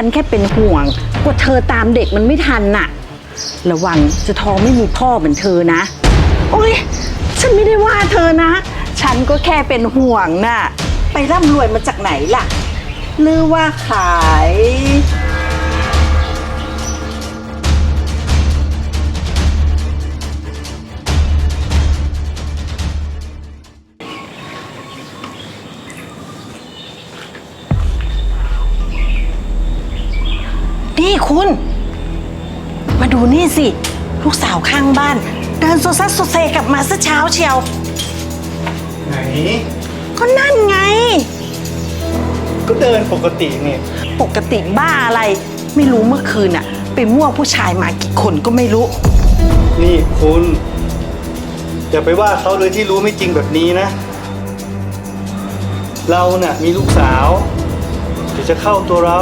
ฉันแค่เป็นห่วงกว่าเธอตามเด็กมันไม่ทันน่ะ ระวังจะท้องไม่มีพ่อเหมือนเธอนะ โอ๊ย ฉันไม่ได้ว่าเธอนะ ฉันก็แค่เป็นห่วงน่ะ ไปร่ำรวยมาจากไหนล่ะ หรือว่าขาย นี่คุณ มาดูนี่สิ ลูกสาวข้างบ้าน เดินโซซัสโซเซกลับมาซะเช้าเชียว ไหน ก็นั่นไง ก็เดินปกตินี่ปกติบ้าอะไร ไม่รู้เมื่อคืนอะไปมั่วผู้ชายมากี่คนก็ไม่รู้ นี่คุณ อย่าไปว่าเขาเลยที่รู้ไม่จริงแบบนี้นะ เราน่ะมีลูกสาว เดี๋ยวจะเข้าตัวเรา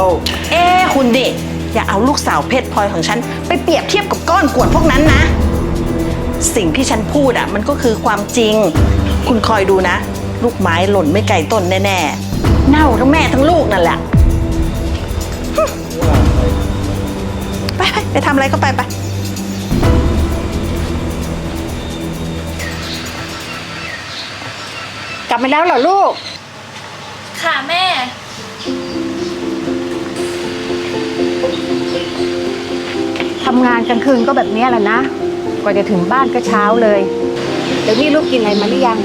เอ้คุณดิ อย่าเอาลูกสาวเพชรพลอยของฉัน ไปเปรียบเทียบกับก้อนกวดพวกนั้นนะ สิ่งที่ฉันพูดอะมันก็คือความจริง คุณคอยดูนะ ลูกไม้หล่นไม่ไกลต้นแน่ๆ เน่าทั้งแม่ทั้งลูกนั่นแหละไปไปไปทำอะไรก็ไปไปกลับมาแล้วเหรอลูก ทำงานกลางคืนก็แบบเนี้ยแหละนะกว่าจะถึงบ้านก็เช้าเลย เดี๋ยวนี่ลูกกินอะไรมาหรือยัง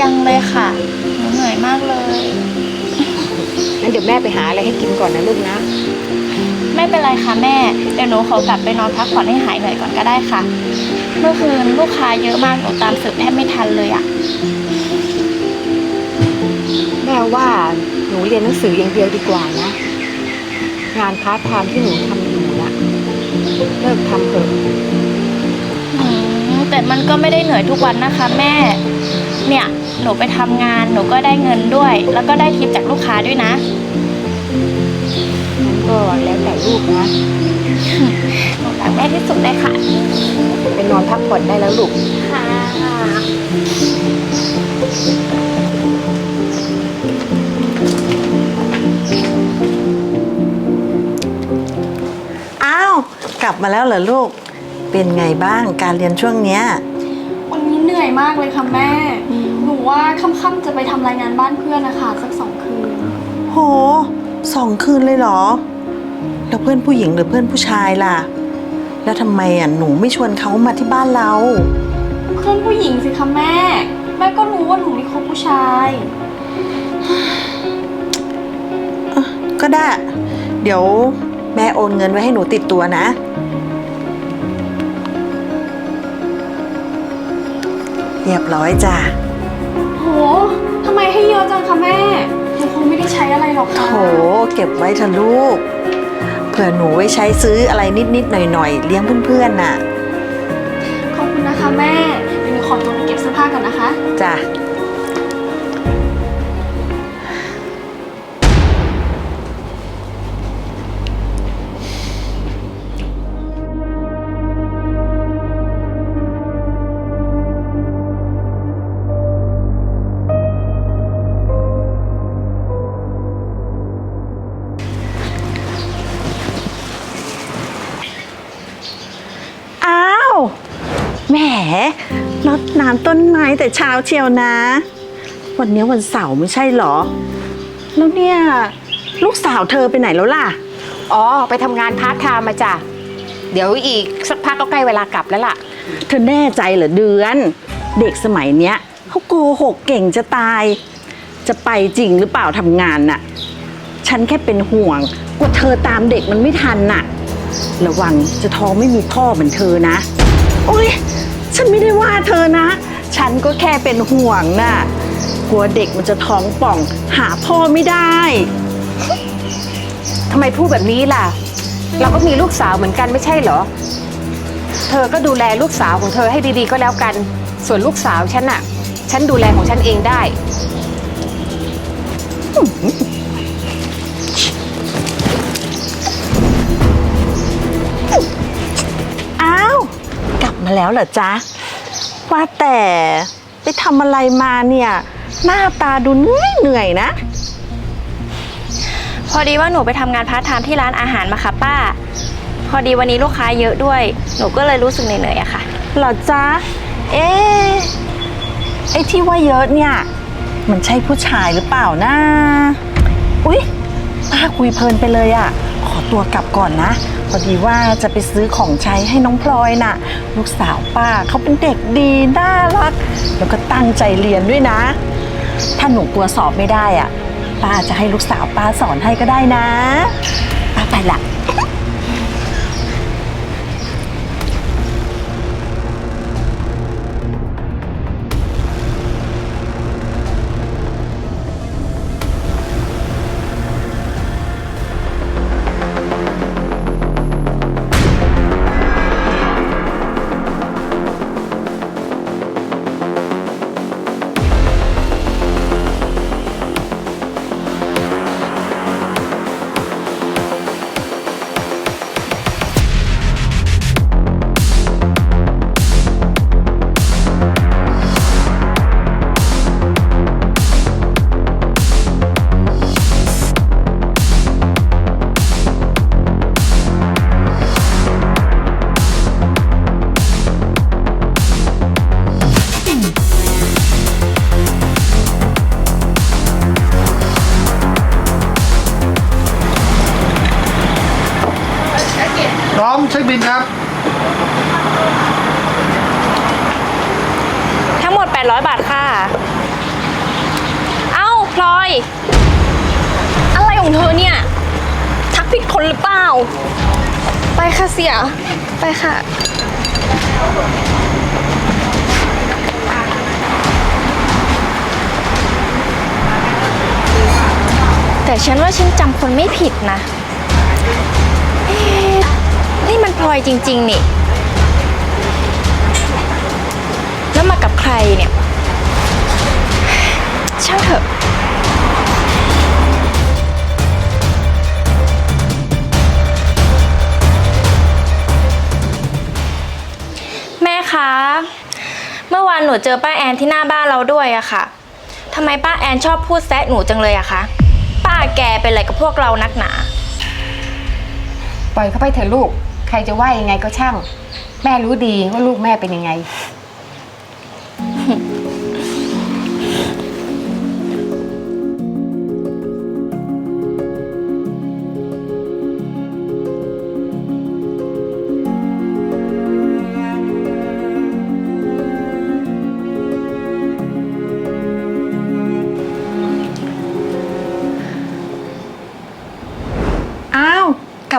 ยังเลยค่ะหนูเหนื่อยมากเลย งั้นเดี๋ยวแม่ไปหาอะไรให้กินก่อนนะลูกนะ ไม่เป็นไรค่ะแม่ เดี๋ยวหนูขอกลับไปนอนพักผ่อนให้หายเหนื่อยก่อนก็ได้ค่ะ เมื่อคืนลูกค้าเยอะมากหนูตามสืบแทบไม่ทันเลยอะแม่ว่าหนูเรียนหนังสืออย่างเดียวดีกว่านะ งานพาร์ทไทม์ที่หนูทำอยู่นะ เลิกทำเถอะอืมแต่มันก็ไม่ได้เหนื่อยทุกวันนะคะแม่ เนี่ย หนูไปทำงาน หนูก็ได้เงินด้วย แล้วก็ได้ทิปจากลูกค้าด้วยนะงั้นก็แล้วแต่ลูกนะ หนูรักแม่ที่สุดเลยค่ะ ไปนอนพักผ่อนได้แล้วลูก ค่ะ กลับมาแล้วเหรอลูก เป็นไงบ้างการเรียนช่วงเนี้ย วันนี้เหนื่อยมากเลยค่ะแม่ หนูว่าค่ำๆจะไปทำรายงานบ้านเพื่อนนะคะสักสองคืน โหสองคืนเลยเหรอ แล้วเพื่อนผู้หญิงหรือเพื่อนผู้ชายล่ะ แล้วทำไมอะหนูไม่ชวนเขามาที่บ้านเรา เพื่อนผู้หญิงสิคะแม่ แม่ก็รู้ว่าหนูไม่คบผู้ชาย ก็ได้ เดี๋ยว แม่โอนเงินไว้ให้หนูติดตัวนะ เรียบร้อยจ้ะโห ทำไมให้เยอะจังคะแม่หนูคงไม่ได้ใช้อะไรหรอกค่ะโถเก็บไว้เถอะลูก เผื่อหนูไว้ใช้ซื้ออะไรนิดๆหน่อยๆ เลี้ยงเพื่อนๆน่ะ ขอบคุณนะคะแม่ เดี๋ยวหนูขอตัวไปเก็บเสื้อผ้าก่อนนะคะ จ้ะ รดน้ำต้นไม้แต่เช้าเชียวนะ วันนี้วันเสาร์ไม่ใช่เหรอ แล้วเนี่ย ลูกสาวเธอไปไหนแล้วล่ะ อ๋อ ไปทำงานพาร์ทไทม์มาจ้ะ เดี๋ยวอีกสักพักก็ใกล้เวลากลับแล้วล่ะ เธอแน่ใจเหรอเดือน เด็กสมัยเนี้ยเขาโกหกเก่งจะตาย จะไปจริงหรือเปล่าทำงานน่ะ ฉันแค่เป็นห่วงกว่าเธอตามเด็กมันไม่ทันน่ะ ระวังจะท้องไม่มีพ่อเหมือนเธอนะ โอ๊ย ฉันไม่ได้ว่าเธอนะ ฉันก็แค่เป็นห่วงน่ะ กลัวเด็กมันจะท้องป่อง หาพ่อไม่ได้ ทำไมพูดแบบนี้ล่ะ เราก็มีลูกสาวเหมือนกันไม่ใช่เหรอ เธอก็ดูแลลูกสาวของเธอให้ดีๆก็แล้วกัน ส่วนลูกสาวฉันน่ะ ฉันดูแลของฉันเองได้ มาแล้วเหรอจ๊ะ ว่าแต่ไปทำอะไรมาเนี่ย หน้าตาดูเหนื่อยเหนื่อยๆนะ พอดีว่าหนูไปทำงานพาร์ทไทม์ที่ร้านอาหารมาค่ะป้า พอดีวันนี้ลูกค้าเยอะด้วย หนูก็เลยรู้สึกเหนื่อยๆอะค่ะ เหรอจ๊ะ เอ๊ะไอ้ที่ว่าเยอะเนี่ย มันใช่ผู้ชายหรือเปล่านะ อุ๊ยป้าคุยเพลินไปเลยอะ่ะขอตัวกลับก่อนนะ พอดีว่าจะไปซื้อของใช้ให้น้องพลอยน่ะ ลูกสาวป้าเขาเป็นเด็กดีน่ารัก แล้วก็ตั้งใจเรียนด้วยนะ ถ้าหนูกลัวสอบไม่ได้อะ่ะ ป้าจะให้ลูกสาวป้าสอนให้ก็ได้นะ ป้าไปละ ร้อยบาทค่ะ เอ้าพลอย อะไรของเธอเนี่ย ทักผิดคนหรือเปล่า ไปค่ะเสีย ไปค่ะ แต่ฉันว่าฉันจำคนไม่ผิดนะะนี่มันพลอยจริง ๆ นี่ ถอะแม่คะ เมื่อวานหนูเจอป้าแอนที่หน้าบ้านเราด้วยอะค่ะทำไมป้าแอนชอบพูดแซะหนูจังเลยอะคะ ป้าแกเป็นอะไรกับพวกเรานักหนา ปล่อยเขาไปเถอะลูก ใครจะว่ายังไงก็ช่าง แม่รู้ดีว่าลูกแม่เป็นยังไง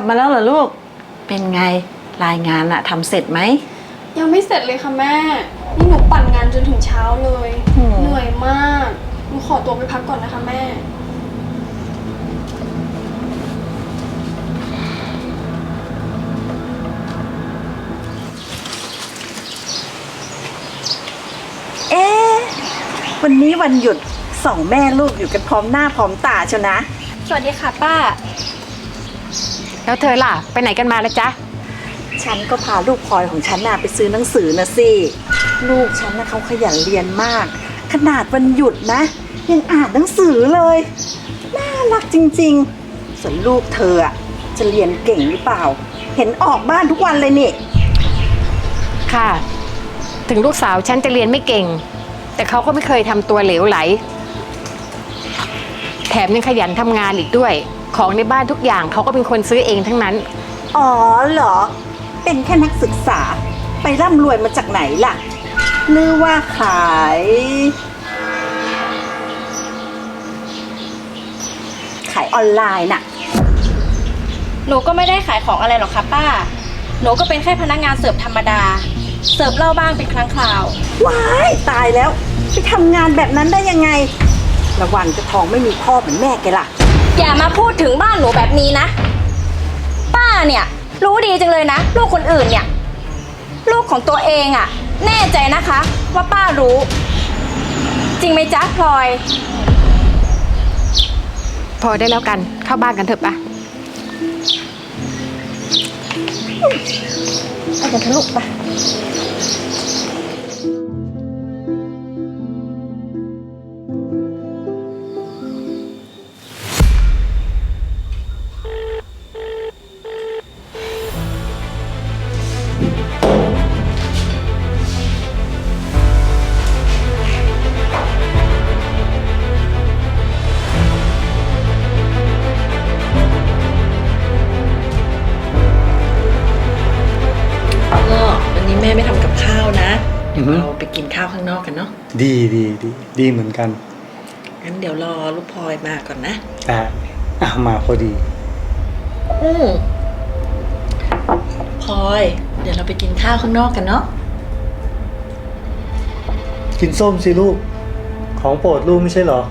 ลับมาแล้วเหรอลูก เป็นไงรายงานอะทำเสร็จไหม ยังไม่เสร็จเลยค่ะแม่ นี่หนูปั่นงานจนถึงเช้าเลยอืมเหนื่อยมาก หนูขอตัวไปพักก่อนนะคะแม่ เอ๊ะวันนี้วันหยุดสองแม่ลูกอยู่กันพร้อมหน้าพร้อมตาเชียวนะ สวัสดีค่ะป้า แล้วเธอล่ะ ไปไหนกันมาละจ๊ะ ฉันก็พาลูกพลอยของฉันน่ะไปซื้อหนังสือนะสิ ลูกฉันนะเขาขยันเรียนมาก ขนาดวันหยุดนะ ยังอ่านหนังสือเลย น่ารักจริงๆ ส่วนลูกเธออะจะเรียนเก่งหรือเปล่า เห็นออกบ้านทุกวันเลยนี่ ค่ะ ถึงลูกสาวฉันจะเรียนไม่เก่ง แต่เขาก็ไม่เคยทำตัวเหลวไหล แถมยังขยันทำงานอีกด้วย ของในบ้านทุกอย่างเขาก็เป็นคนซื้อเองทั้งนั้น อ๋อเหรอ เป็นแค่นักศึกษา ไปร่ำรวยมาจากไหนล่ะหรือว่าขาย ขายออนไลน์น่ะ หนูก็ไม่ได้ขายของอะไรหรอกค่ะป้า หนูก็เป็นแค่พนักงานเสิร์ฟธรรมดา เสิร์ฟเหล้าบ้างเป็นครั้งคราว ว้ายตายแล้ว ไปทำงานแบบนั้นได้ยังไง ระวังจะท้องไม่มีพ่อเหมือนแม่แกล่ะ อย่ามาพูดถึงบ้านหนูแบบนี้นะ ป้าเนี่ย รู้ดีจังเลยนะ ลูกคนอื่นเนี่ย ลูกของตัวเองอะแน่ใจนะคะ ว่าป้ารู้ จริงไหมจ๊ะพลอย พอได้แล้วกันเข้าบ้านกันเถอะปะไปกันเถอะลูกไปอื ข้าวข้างนอกกันเนาะดีดีดีดีเหมือนกันงั้นเดี๋ยวรอลูกพลอยมาก่อนนะแต่อะมาพอดี อืมพลอย เดี๋ยวเราไปกินข้าวข้างนอกกันเนาะกินส้มสิลูก ของโปรดลูกไม่ใช่เหรอ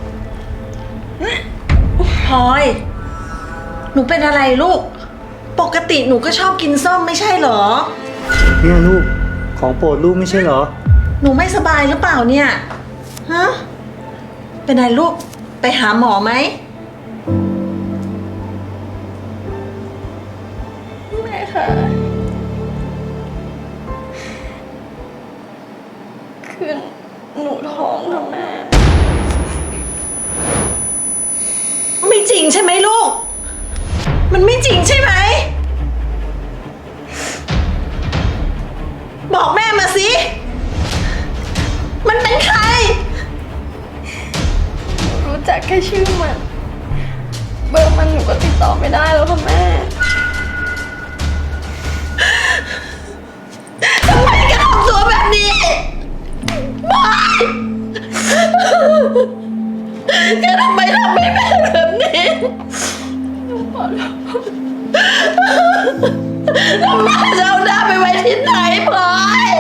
พลอย หนูเป็นอะไรลูก ปกติหนูก็ชอบกินส้มไม่ใช่เหรอ เนี่ยลูก ของโปรดลูกไม่ใช่เหรอ หนูไม่สบายหรือเปล่าเนี่ย ฮะ เป็นไรลูก ไปหาหมอไหมแม่ค่ะ คือหนูท้องค่ะแม่ ไม่จริงใช่ไหมลูก มันไม่จริงใช่ พลอย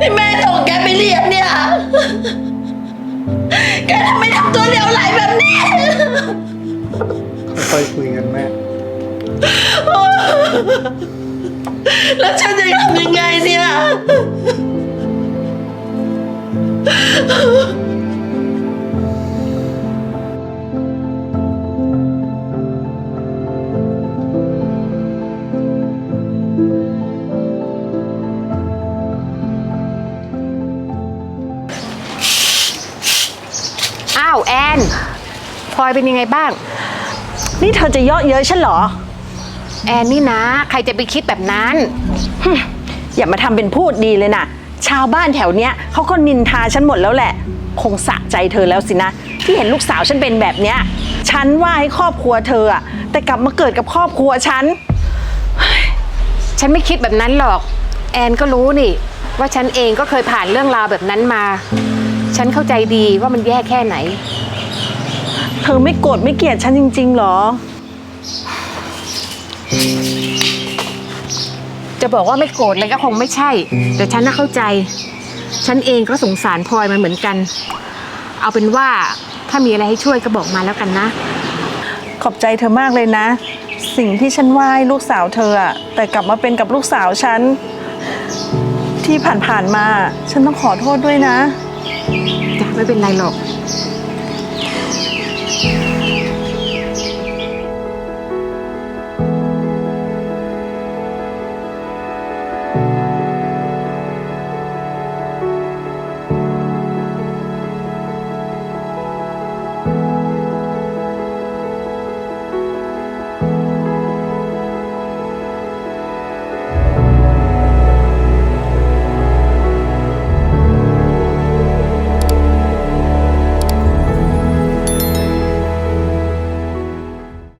ที่แม่ส่งแกไปเรียนเนี่ย แกทำไมทำตัวเหลวไหลแบบนี้ ค่อยๆคุยกันแม่ แล้วฉันจะทำยังไงเนี่ย อยเป็นยังไงบ้าง นี่เธอจะเยาะเย้ยฉันเหรอ แอนนี่นะ ใครจะไปคิดแบบนั้น อย่ามาทำเป็นพูดดีเลยนะชาวบ้านแถวเนี้ยเขาก็นินทาฉันหมดแล้วแหละ คงสะใจเธอแล้วสินะ ที่เห็นลูกสาวฉันเป็นแบบเนี้ย ฉันว่าให้ครอบครัวเธออะแต่กลับมาเกิดกับครอบครัวฉัน ฉันไม่คิดแบบนั้นหรอก แอนก็รู้นี่ ว่าฉันเองก็เคยผ่านเรื่องราวแบบนั้นมา ฉันเข้าใจดีว่ามันแย่แค่ไหน เธอไม่โกรธไม่เกลียดฉันจริง ๆ หรอ จะบอกว่าไม่โกรธเลยก็คงไม่ใช่ แต่ฉันน่าเข้าใจ ฉันเองก็สงสารพลอยมันเหมือนกัน เอาเป็นว่าถ้ามีอะไรให้ช่วยก็บอกมาแล้วกันนะ ขอบใจเธอมากเลยนะ สิ่งที่ฉันว่าให้ลูกสาวเธออะแต่กลับมาเป็นกับลูกสาวฉัน ที่ผ่านๆมา ฉันต้องขอโทษด้วยนะ จ้ะไม่เป็นไรหรอก